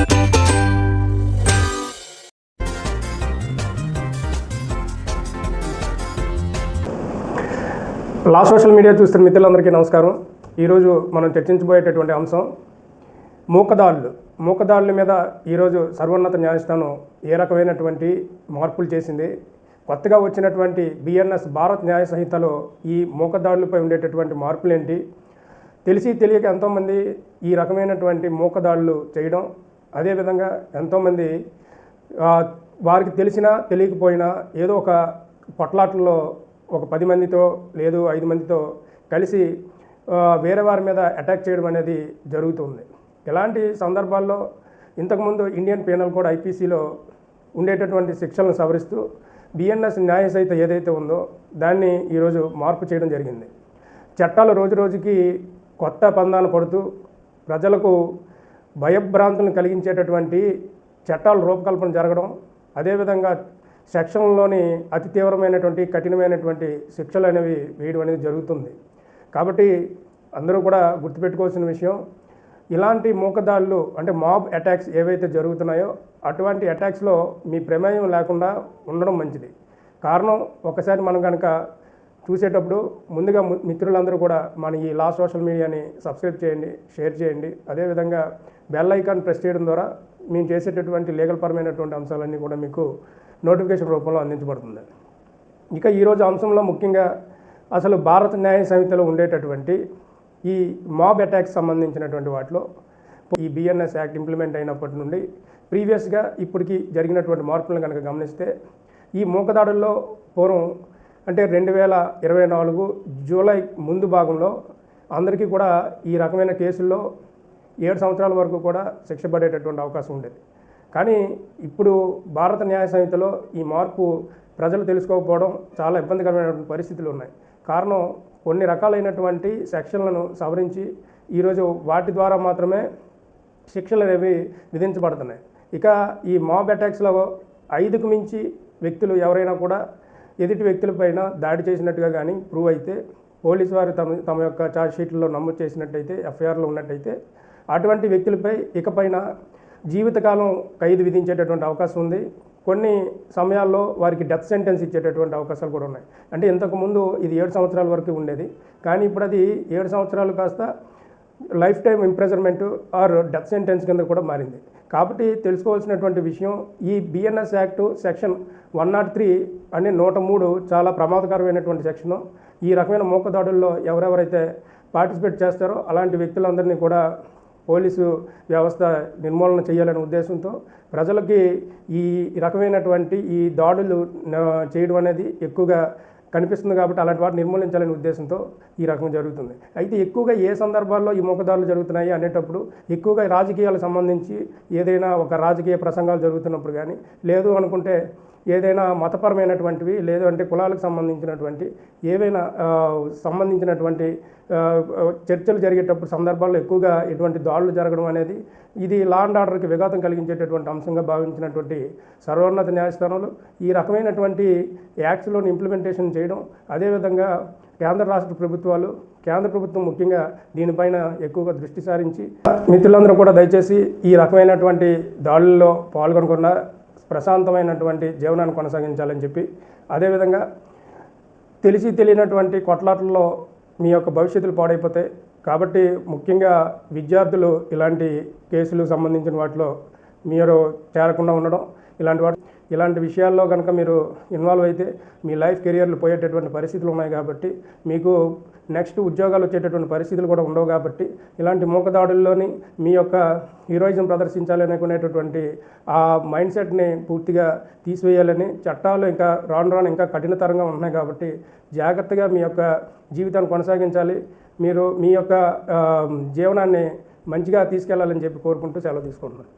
లా social media చూస్తున్న మిత్రులందరికీ నమస్కారం. ఈరోజు మనం చర్చించబోయేటటువంటి అంశం మూకదాళ్ళు. మూకదాడుల మీద ఈరోజు సర్వోన్నత న్యాయస్థానం ఏ రకమైనటువంటి మార్పులు చేసింది? కొత్తగా వచ్చినటువంటి బిఎన్ఎస్ భారత్ న్యాయ సంహితలో ఈ మూకదాడులపై ఉండేటటువంటి మార్పులు ఏంటి తెలిసి తెలియక ఎంతోమంది ఈ రకమైనటువంటి మూకదాడులు చేయడం అదేవిధంగా ఎంతోమంది వారికి తెలిసినా తెలియకపోయినా ఏదో ఒక పొట్లాట్లలో ఒక పది మందితో లేదు ఐదు మందితో కలిసి వేరే వారి మీద అటాక్ చేయడం అనేది జరుగుతుంది. ఇలాంటి సందర్భాల్లో ఇంతకుముందు ఇండియన్ పీనల్ కోడ్ ఐపీసీలో ఉండేటటువంటి శిక్షలను సవరిస్తూ బిఎన్ఎస్ న్యాయ సహిత ఏదైతే ఉందో దాన్ని ఈరోజు మార్పు చేయడం జరిగింది. చట్టాలు రోజు రోజుకి కొత్త పందాన పడుతూ ప్రజలకు భయభ్రాంతులను కలిగించేటటువంటి చట్టాల రూపకల్పన జరగడం అదేవిధంగా సెక్షన్లోని అతి తీవ్రమైనటువంటి కఠినమైనటువంటి శిక్షలు అనేవి వేయడం అనేది జరుగుతుంది. కాబట్టి అందరూ కూడా గుర్తుపెట్టుకోవాల్సిన విషయం ఇలాంటి మూకదాళ్ళు అంటే మాబ్ అటాక్స్ ఏవైతే జరుగుతున్నాయో అటువంటి అటాక్స్లో మీ ప్రమేయం లేకుండా ఉండడం మంచిది. కారణం ఒకసారి మనం కనుక చూసేటప్పుడు ముందుగా మిత్రులందరూ కూడా మన ఈ లా సోషల్ మీడియాని సబ్స్క్రైబ్ చేయండి షేర్ చేయండి. అదేవిధంగా బెల్ ఐకాన్ ప్రెస్ చేయడం ద్వారా మేము చేసేటటువంటి లీగల్ పరమైనటువంటి అంశాలన్నీ కూడా మీకు నోటిఫికేషన్ రూపంలో అందించబడుతుంది. ఇక ఈరోజు అంశంలో ముఖ్యంగా అసలు భారత న్యాయ సంహితలో ఉండేటటువంటి ఈ మాబ్ అటాక్స్ సంబంధించినటువంటి వాటిలో ఈ బిఎన్ఎస్ యాక్ట్ ఇంప్లిమెంట్ అయినప్పటి నుండి ప్రీవియస్గా ఇప్పటికి జరిగినటువంటి మార్పులను కనుక గమనిస్తే ఈ మూకదాడుల్లో పూర్వం అంటే రెండు వేల ఇరవై నాలుగు జూలై ముందు భాగంలో అందరికీ కూడా ఈ రకమైన కేసుల్లో ఏడు సంవత్సరాల వరకు కూడా శిక్ష పడేటటువంటి అవకాశం ఉండేది. కానీ ఇప్పుడు భారత న్యాయ సంహితలో ఈ మార్పు ప్రజలు తెలుసుకోకపోవడం చాలా ఇబ్బందికరమైనటువంటి పరిస్థితులు ఉన్నాయి. కారణం కొన్ని రకాలైనటువంటి సెక్షన్లను సవరించి ఈరోజు వాటి ద్వారా మాత్రమే శిక్షలు అనేవి విధించబడుతున్నాయి. ఇక ఈ మాబ్ అటాక్స్లో ఐదుకు మించి వ్యక్తులు ఎవరైనా కూడా ఎదుటి వ్యక్తులపైన దాడి చేసినట్టుగా కానీ ప్రూవ్ అయితే పోలీసు వారు తమ తమ యొక్క ఛార్జ్ షీట్లో నమోదు చేసినట్టయితే ఎఫ్ఐఆర్లో ఉన్నట్టయితే అటువంటి వ్యక్తులపై ఇకపైన జీవితకాలం ఖైదు విధించేటటువంటి అవకాశం ఉంది. కొన్ని సమయాల్లో వారికి డెత్ సెంటెన్స్ ఇచ్చేటటువంటి అవకాశాలు కూడా ఉన్నాయి. అంటే ఇంతకుముందు ఇది ఏడు సంవత్సరాల వరకు ఉండేది. కానీ ఇప్పుడు అది ఏడు సంవత్సరాలు కాస్త life time imprisonment or death sentence కింద కూడా మారింది. కాబట్టి తెలుసుకోవాల్సినటువంటి విషయం ఈ BNS act section one not three అనే నూట మూడు చాలా ప్రమాదకరమైనటువంటి సెక్షను. ఈ రకమైన మూకదాడుల్లో ఎవరెవరైతే పార్టిసిపేట్ చేస్తారో అలాంటి వ్యక్తులందరినీ కూడా పోలీసు వ్యవస్థ నిర్మూలన చేయాలనే ఉద్దేశంతో ప్రజలకి ఈ రకమైనటువంటి ఈ దాడులు చేయడం అనేది ఎక్కువగా కనిపిస్తుంది కాబట్టి అలాంటి వాటిని నిర్మూలించాలనే ఉద్దేశంతో ఈ రకం జరుగుతుంది. అయితే ఎక్కువగా ఏ సందర్భాల్లో ఈ మొక్కదారులు జరుగుతున్నాయి అనేటప్పుడు ఎక్కువగా రాజకీయాలకు సంబంధించి ఏదైనా ఒక రాజకీయ ప్రసంగాలు జరుగుతున్నప్పుడు కానీ లేదు అనుకుంటే ఏదైనా మతపరమైనటువంటివి లేదు అంటే కులాలకు సంబంధించినటువంటి ఏవైనా సంబంధించినటువంటి చర్చలు జరిగేటప్పుడు సందర్భాల్లో ఎక్కువగా ఇటువంటి దాడులు జరగడం అనేది ఇది లా అండ్ ఆర్డర్కి విఘాతం కలిగించేటటువంటి అంశంగా భావించినటువంటి సర్వోన్నత న్యాయస్థానంలో ఈ రకమైనటువంటి యాక్ట్స్లోని ఇంప్లిమెంటేషన్ చేయడం అదేవిధంగా కేంద్ర రాష్ట్ర ప్రభుత్వాలు కేంద్ర ప్రభుత్వం ముఖ్యంగా దీనిపైన ఎక్కువగా దృష్టి సారించి మిత్రులందరూ కూడా దయచేసి ఈ రకమైనటువంటి దాడుల్లో పాల్గొనకుండా ప్రశాంతమైనటువంటి జీవనాన్ని కొనసాగించాలని చెప్పి అదేవిధంగా తెలిసి తెలియనటువంటి కొట్లాటల్లో మీ యొక్క భవిష్యత్తులు పాడైపోతాయి. కాబట్టి ముఖ్యంగా విద్యార్థులు ఇలాంటి కేసులు సంబంధించిన వాటిలో మీరు చేరకుండా ఉండడం ఇలాంటి వాటి ఇలాంటి విషయాల్లో కనుక మీరు ఇన్వాల్వ్ అయితే మీ లైఫ్ కెరియర్లు పోయేటటువంటి పరిస్థితులు ఉన్నాయి కాబట్టి మీకు నెక్స్ట్ ఉద్యోగాలు వచ్చేటటువంటి పరిస్థితులు కూడా ఉండవు కాబట్టి ఇలాంటి మూకదాడుల్లోని మీ యొక్క హీరోయిజం ప్రదర్శించాలి అనుకునేటటువంటి ఆ మైండ్ సెట్ని పూర్తిగా తీసివేయాలని చట్టాలు ఇంకా రాను రాను ఇంకా కఠినతరంగా ఉన్నాయి కాబట్టి జాగ్రత్తగా మీ యొక్క జీవితాన్ని కొనసాగించాలి. మీరు మీ యొక్క జీవనాన్ని మంచిగా తీసుకెళ్ళాలని చెప్పి కోరుకుంటూ సెలవు తీసుకుంటున్నాను.